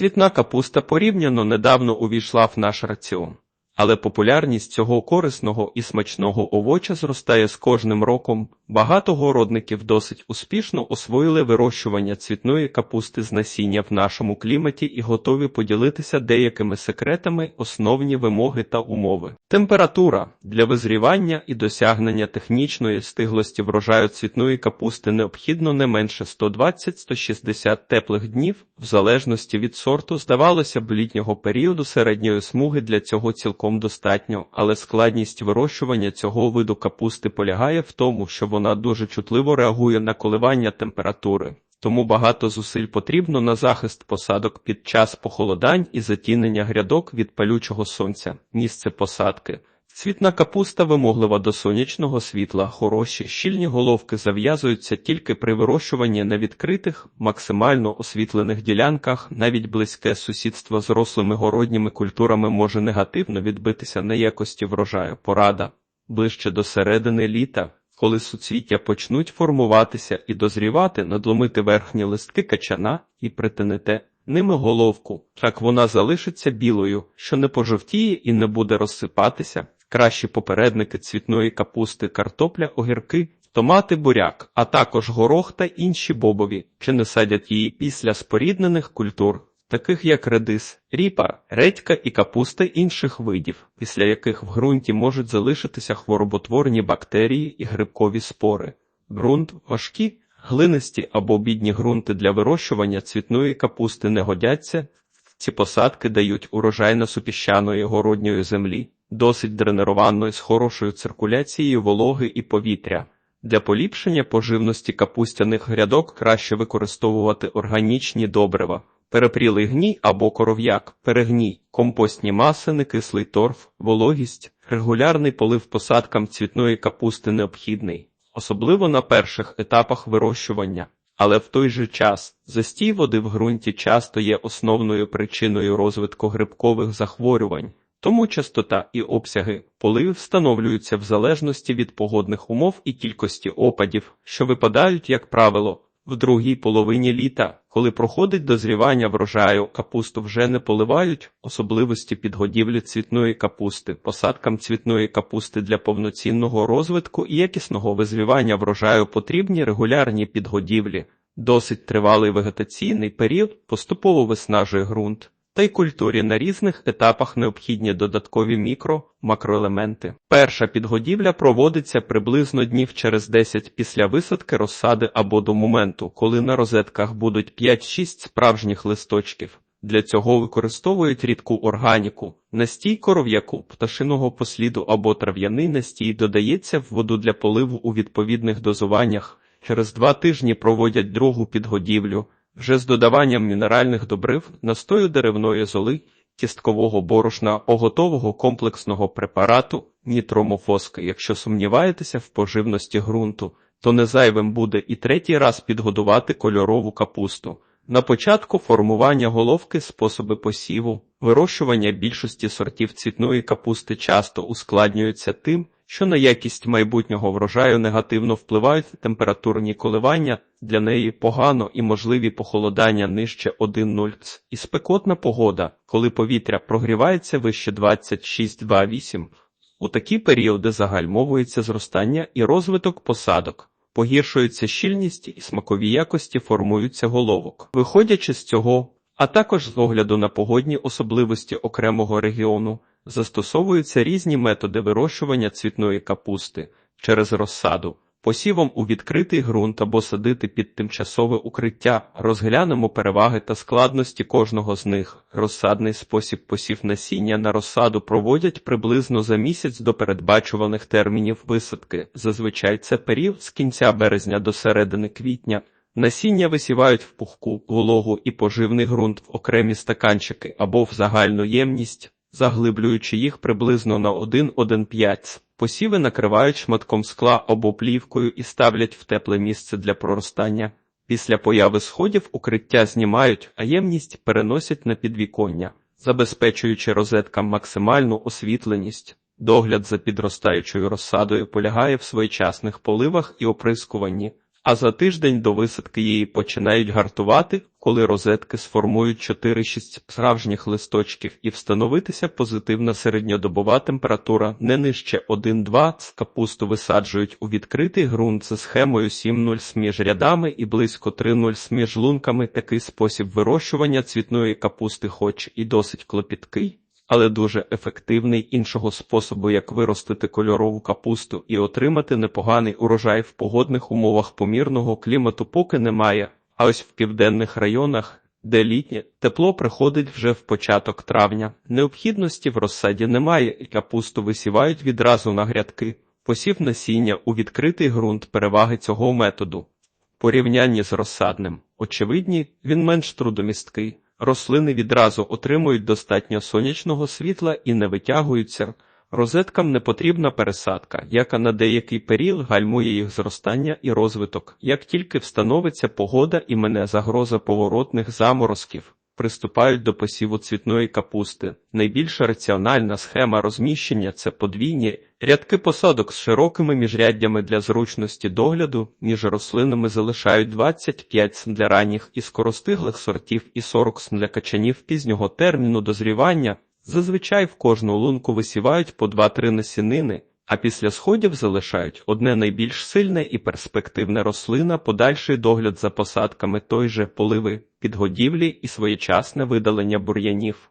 Цвітна капуста порівняно недавно увійшла в наш раціон. Але популярність цього корисного і смачного овоча зростає з кожним роком. Багато городників досить успішно освоїли вирощування цвітної капусти з насіння в нашому кліматі і готові поділитися деякими секретами, основні вимоги та умови. Температура для визрівання і досягнення технічної стиглості врожаю цвітної капусти необхідно не менше 120-160 теплих днів, в залежності від сорту, здавалося б, літнього періоду середньої смуги для цього цілком достатньо, але складність вирощування цього виду капусти полягає в тому, що вона дуже чутливо реагує на коливання температури. Тому багато зусиль потрібно на захист посадок під час похолодань і затінення грядок від палючого сонця, місце посадки. Цвітна капуста вимоглива до сонячного світла, хороші, щільні головки зав'язуються тільки при вирощуванні на відкритих, максимально освітлених ділянках, навіть близьке сусідство з рослими городніми культурами може негативно відбитися на якості врожаю. Порада ближче до середини літа. Коли суцвіття почнуть формуватися і дозрівати, надломити верхні листки качана і притинете ними головку, так вона залишиться білою, що не пожовтіє і не буде розсипатися. Кращі попередники цвітної капусти, картопля, огірки, томати, буряк, а також горох та інші бобові, чи не садять її після споріднених культур, таких як редис, ріпа, редька і капуста інших видів, після яких в ґрунті можуть залишитися хвороботворні бактерії і грибкові спори. Ґрунт важкі, глинисті або бідні ґрунти для вирощування цвітної капусти не годяться. Ці посадки дають урожай на супіщаної городньої землі, досить дренерованої з хорошою циркуляцією вологи і повітря. Для поліпшення поживності капустяних грядок краще використовувати органічні добрива, перепрілий гній або коров'як, перегній, компостні маси, некислий торф, вологість, регулярний полив посадкам цвітної капусти необхідний, особливо на перших етапах вирощування. Але в той же час застій води в ґрунті часто є основною причиною розвитку грибкових захворювань, тому частота і обсяги поливів встановлюються в залежності від погодних умов і кількості опадів, що випадають, як правило, в другій половині літа, коли проходить дозрівання врожаю, капусту вже не поливають, особливості підгодівлі цвітної капусти, посадкам цвітної капусти для повноцінного розвитку і якісного визрівання врожаю потрібні регулярні підгодівлі. Досить тривалий вегетаційний період поступово виснажує ґрунт, та й культурі на різних етапах необхідні додаткові мікро, макроелементи. Перша підгодівля проводиться приблизно днів через 10 після висадки розсади або до моменту, коли на розетках будуть 5-6 справжніх листочків. Для цього використовують рідку органіку, настій коров'яку, пташиного посліду або трав'яний настій додається в воду для поливу у відповідних дозуваннях. Через два тижні проводять другу підгодівлю, вже з додаванням мінеральних добрив, настою деревної золи, кісткового борошна, оготового комплексного препарату, нітромофоски. Якщо сумніваєтеся в поживності ґрунту, то не зайвим буде і третій раз підгодувати кольорову капусту. На початку формування головки способи посіву, вирощування більшості сортів цвітної капусти часто ускладнюються тим, що на якість майбутнього врожаю негативно впливають температурні коливання, для неї погано і можливі похолодання нижче 1,0 Ц. і спекотна погода, коли повітря прогрівається вище 26,28. У такі періоди загальмовується зростання і розвиток посадок. Погіршується щільність і смакові якості формуються головок. Виходячи з цього, а також з огляду на погодні особливості окремого регіону, застосовуються різні методи вирощування цвітної капусти через розсаду, посівом у відкритий ґрунт або садити під тимчасове укриття, розглянемо переваги та складності кожного з них. Розсадний спосіб посів насіння на розсаду проводять приблизно за місяць до передбачуваних термінів висадки. Зазвичай це період з кінця березня до середини квітня. Насіння висівають в пухку, вологу і поживний ґрунт в окремі стаканчики або в загальну ємність, заглиблюючи їх приблизно на 1,1,5. Посіви накривають шматком скла або плівкою і ставлять в тепле місце для проростання. Після появи сходів укриття знімають, а ємність переносять на підвіконня, забезпечуючи розеткам максимальну освітленість. Догляд за підростаючою розсадою полягає в своєчасних поливах і оприскуванні, а за тиждень до висадки її починають гартувати, коли розетки сформують 4-6 справжніх листочків і встановитися позитивна середньодобова температура не нижче 1-2 з капусту висаджують у відкритий ґрунт за схемою 7-0 між рядами і близько 3-0 між лунками. Такий спосіб вирощування цвітної капусти хоч і досить клопіткий, але дуже ефективний іншого способу, як виростити кольорову капусту і отримати непоганий урожай в погодних умовах помірного клімату поки немає. А ось в південних районах, де літнє тепло приходить вже в початок травня, необхідності в розсаді немає, і капусту висівають відразу на грядки. Посів насіння у відкритий ґрунт переваги цього методу. Порівнянні з розсадним. Очевидні, він менш трудомісткий. Рослини відразу отримують достатньо сонячного світла і не витягуються. Розеткам не потрібна пересадка, яка на деякий період гальмує їх зростання і розвиток. Як тільки встановиться погода і мене загроза поворотних заморозків, приступають до посіву цвітної капусти. Найбільш раціональна схема розміщення це подвійні рядки посадок з широкими міжряддями для зручності догляду, між рослинами залишають 25 см для ранніх і скоростиглих сортів і 40 см для качанів пізнього терміну дозрівання. Зазвичай в кожну лунку висівають по 2-3 насінини, а після сходів залишають одне найбільш сильне і перспективне рослина, подальший догляд за посадками той же поливи, підгодівлі і своєчасне видалення бур'янів.